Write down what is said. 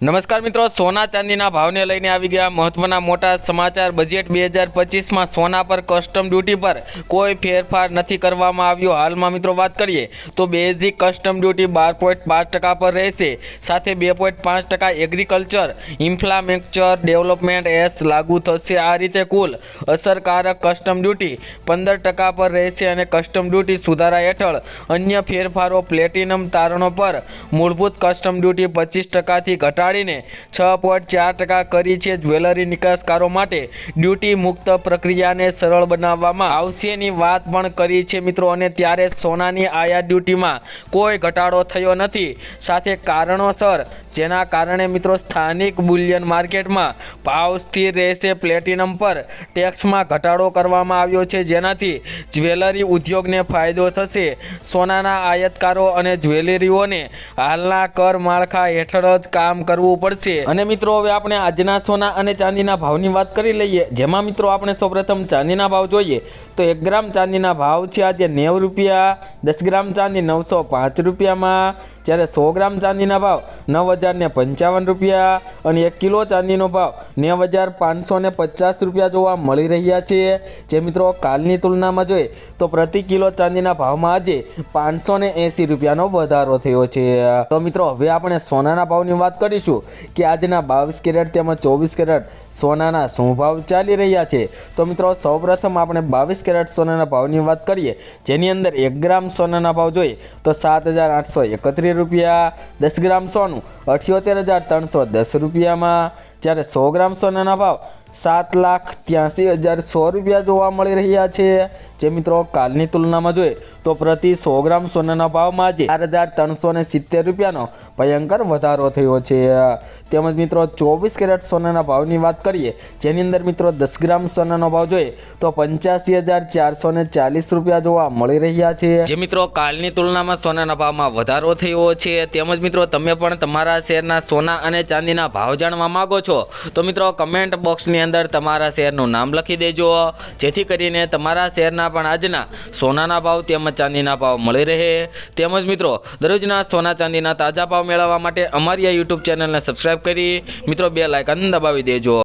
નમસ્કાર મિત્રો, સોના ચાંદીના ભાવને લઈને આવી ગયા મહત્વના મોટા સમાચાર. બજેટ બે હજાર પચીસમાં સોના પર કસ્ટમ ડ્યુટી પર કોઈ ફેરફાર નથી કરવામાં આવ્યો. હાલમાં મિત્રો વાત કરીએ તો બેઝિક કસ્ટમ ડ્યુટી બાર પોઈન્ટ પાંચ ટકા પર રહેશે. સાથે બે પોઈન્ટ પાંચ ટકા એગ્રીકલ્ચર ઇન્ફ્રાસ્ટ્રક્ચર ડેવલપમેન્ટ એસ લાગુ થશે. આ રીતે કુલ અસરકારક કસ્ટમ ડ્યુટી પંદર ટકા પર રહેશે અને કસ્ટમ ડ્યુટી સુધારા હેઠળ અન્ય ફેરફારો પ્લેટિનમ તારણો પર મૂળભૂત કસ્ટમ ડ્યુટી પચીસ ટકાથી ઘટાડીને છ પોઈન્ટ ચાર ટકા કરી છે જ્વેલરી નિકાસકારો માટે ડ્યુટી મુક્ત પ્રક્રિયાને સરળ બનાવવામાં આવશેની વાત પણ કરી છે મિત્રો. અને ત્યારે સોનાની આયાત ડ્યુટીમાં કોઈ ઘટાડો થયો નથી. સાથે કારણોસર, જેના કારણે મિત્રો સ્થાનિક બુલિયન માર્કેટમાં ભાવ સ્થિર રહેશે. પ્લેટિનમ પર ટેક્સમાં ઘટાડો કરવામાં આવ્યો છે. જેનાથી જ્વેલરી ઉદ્યોગને ફાયદો થશે. સોનાના આયાતકારો અને જ્વેલરીઓને હાલના કર માળખા હેઠળ જ કામ કરવું પડશે. અને મિત્રો, હવે આપણે આજના સોના અને ચાંદીના ભાવની વાત કરી લઈએ. જેમાં મિત્રો, આપણે સૌપ્રથમ ચાંદીના ભાવ જોઈએ. તો એક ગ્રામ ચાંદીના ભાવ છે આજે નેવું રૂપિયા, દસ ગ્રામ ચાંદી નવસો પાંચ રૂપિયામાં જ્યારે સો ગ્રામ ચાંદીના ભાવ નવ હજારને પંચાવન રૂપિયા અને એક કિલો ચાંદીનો ભાવ નેવ હજાર પાંચસો પચાસ રૂપિયા જોવા મળી રહ્યા છે. જે મિત્રો કાલની તુલનામાં જોઈએ તો પ્રતિ કિલો ચાંદીના ભાવમાં આજે પાંચસો એંસી રૂપિયાનો વધારો થયો છે. તો મિત્રો, હવે આપણે સોનાના ભાવની વાત કરીશું કે આજના બાવીસ કેરેટ તેમજ ચોવીસ કેરેટ સોનાના શું ભાવ ચાલી રહ્યા છે? તો મિત્રો, સૌપ્રથમ આપણે બાવીસ કેરેટ સોનાના ભાવની વાત કરીએ. જેની અંદર એક ગ્રામ સોનાના ભાવ જોઈએ તો સાત હજાર આઠસો એકત્રીસ રૂપિયા દસ ગ્રામ સોનું અઠ્યોતેર હજાર ત્રણસો દસ રૂપિયામાં. જ્યારે સો ગ્રામ સોનાના ભાવ સાત લાખ ત્યાંસી હજાર સો રૂપિયા જોવા મળી રહ્યા છે. જે મિત્રો કાલની તુલનામાં જોઈએ તો પ્રતિ સો ગ્રામ સોનાના ભાવમાં આજે ચાર હજાર ત્રણસો ને સિત્તેર રૂપિયાનો ભયંકર વધારો થયો છે. તેમજ મિત્રો ચોવીસ કેરેટ સોનાના ભાવની વાત કરીએ, જેની અંદર મિત્રો દસ ગ્રામ સોનાનો ભાવ જોઈએ તો પંચ્યાસી હજાર ચારસો ને ચાલીસ રૂપિયા જોવા મળી રહ્યા છે. જે મિત્રો કાલની તુલનામાં સોનાના ભાવમાં વધારો થયો છે. તેમજ મિત્રો તમે પણ તમારા શેરના સોના અને ચાંદીના ભાવ જાણવા માંગો છો તો મિત્રો કમેન્ટ બોક્સની અંદર તમારા શેરનું નામ લખી દેજો. જેથી કરીને તમારા શેરના પણ આજના સોનાના ભાવ તેમજ ચાંદીના ભાવ મળી રહે. તેમજ મિત્રો, દરરોજના સોના ચાંદીના તાજા ભાવ મેળવવા માટે અમારી આ યુટ્યુબ ચેનલને સબસ્ક્રાઈબ કરી મિત્રો બે લાઇકન દબાવી દેજો.